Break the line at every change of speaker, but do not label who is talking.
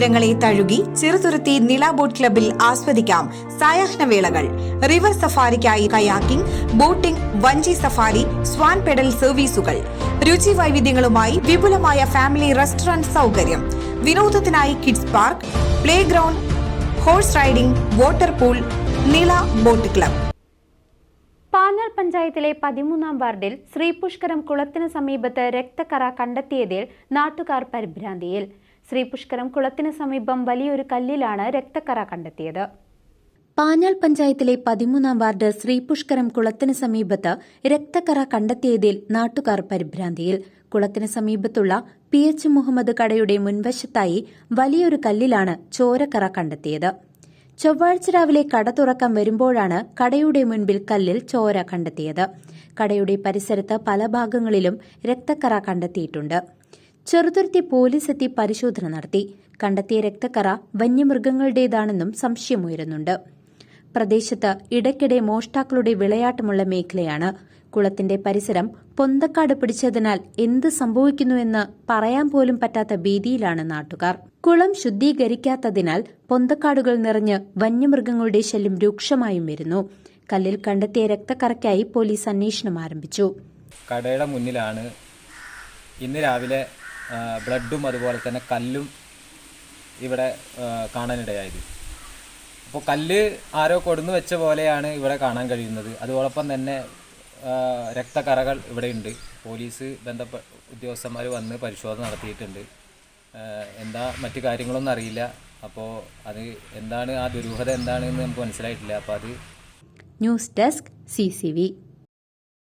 തീരങ്ങളെ തഴുകി ചെറുതുരുത്തി നില ബോട്ട് ക്ലബിൽ ആസ്വദിക്കാം സായാഹ്ന വേളകൾ. റിവർ സഫാരിക്കായി കയാക്കിംഗ് ബോട്ടിംഗ് വഞ്ചി സഫാരി സ്വാൻ പെഡൽ സർവീസുകൾ. രുചി വൈവിധ്യങ്ങളുമായി വിപുലമായ ഫാമിലി റെസ്റ്റോറന്റ് സൗകര്യം. വിനോദത്തിനായി kids park play ground horse riding water pool Nila boat club.
Panal പഞ്ചായത്തിലെ പതിമൂന്നാം വാർഡിൽ ശ്രീപുഷ്കരം കുളത്തിന് സമീപത്ത് രക്തക്കറ കണ്ടെത്തിയതിൽ നാട്ടുകാർ പരിഭ്രാന്തിയിൽ. ശ്രീപുഷ്കരം കുളത്തിന് സമീപം വലിയൊരു കല്ലിലാണ് രക്തക്കറ കണ്ടെത്തിയത്. പാഞ്ഞാൽ പഞ്ചായത്തിലെ പതിമൂന്നാം വാർഡ് ശ്രീപുഷ്കരം കുളത്തിന് സമീപത്ത് രക്തക്കറ കണ്ടെത്തിയതിൽ നാട്ടുകാർ പരിഭ്രാന്തിയിൽ. കുളത്തിന് സമീപത്തുള്ള പി എച്ച് മുഹമ്മദ് കടയുടെ മുൻവശത്തായി വലിയൊരു കല്ലിലാണ് ചോരക്കറ കണ്ടെത്തിയത്. ചൊവ്വാഴ്ച രാവിലെ കട തുറക്കാൻ വരുമ്പോഴാണ് കടയുടെ മുൻപിൽ കല്ലിൽ ചോര കണ്ടെത്തിയത്. കടയുടെ പരിസരത്ത് പല ഭാഗങ്ങളിലും രക്തക്കറ കണ്ടെത്തിയിട്ടുണ്ട്. ചെറുതുരുത്തി പോലീസ് എത്തി പരിശോധന നടത്തി. കണ്ടെത്തിയ രക്തക്കറ വന്യമൃഗങ്ങളുടേതാണെന്നും സംശയമുയരുന്നുണ്ട്. പ്രദേശത്ത് ഇടയ്ക്കിടെ മോഷ്ടാക്കളുടെ വിളയാട്ടമുള്ള മേഖലയാണ്. കുളത്തിന്റെ പരിസരം പൊന്തക്കാട് പിടിച്ചതിനാൽ എന്ത് സംഭവിക്കുന്നുവെന്ന് പറയാൻ പോലും പറ്റാത്ത ഭീതിയിലാണ് നാട്ടുകാർ. കുളം ശുദ്ധീകരിക്കാത്തതിനാൽ പൊന്തക്കാടുകൾ നിറഞ്ഞ് വന്യമൃഗങ്ങളുടെ ശല്യം രൂക്ഷമായും വരുന്നു. കല്ലിൽ കണ്ടെത്തിയ രക്തക്കറയ്ക്കായി പോലീസ് അന്വേഷണം ആരംഭിച്ചു.
കടയുടെ മുന്നിലാണ് ഇന്ന് രാവിലെ ബ്ലഡും അതുപോലെ തന്നെ കല്ലും ഇവിടെ കാണാനിടയായത്. അപ്പോൾ കല്ല് ആരോ കൊടുന്നു വെച്ച പോലെയാണ് ഇവിടെ കാണാൻ കഴിയുന്നത്. അതോടൊപ്പം തന്നെ രക്തക്കറകൾ ഇവിടെയുണ്ട് പോലീസ് ബന്ധപ്പെട്ട ഉദ്യോഗസ്ഥന്മാർ വന്ന് പരിശോധന നടത്തിയിട്ടുണ്ട്. എന്താ മറ്റു കാര്യങ്ങളൊന്നും അറിയില്ല. അപ്പോൾ അത് എന്താണ് ആ ദുരൂഹത എന്താണെന്ന് നമുക്ക് മനസ്സിലായിട്ടില്ല. അപ്പോൾ അത്
ന്യൂസ് ഡെസ്ക് സി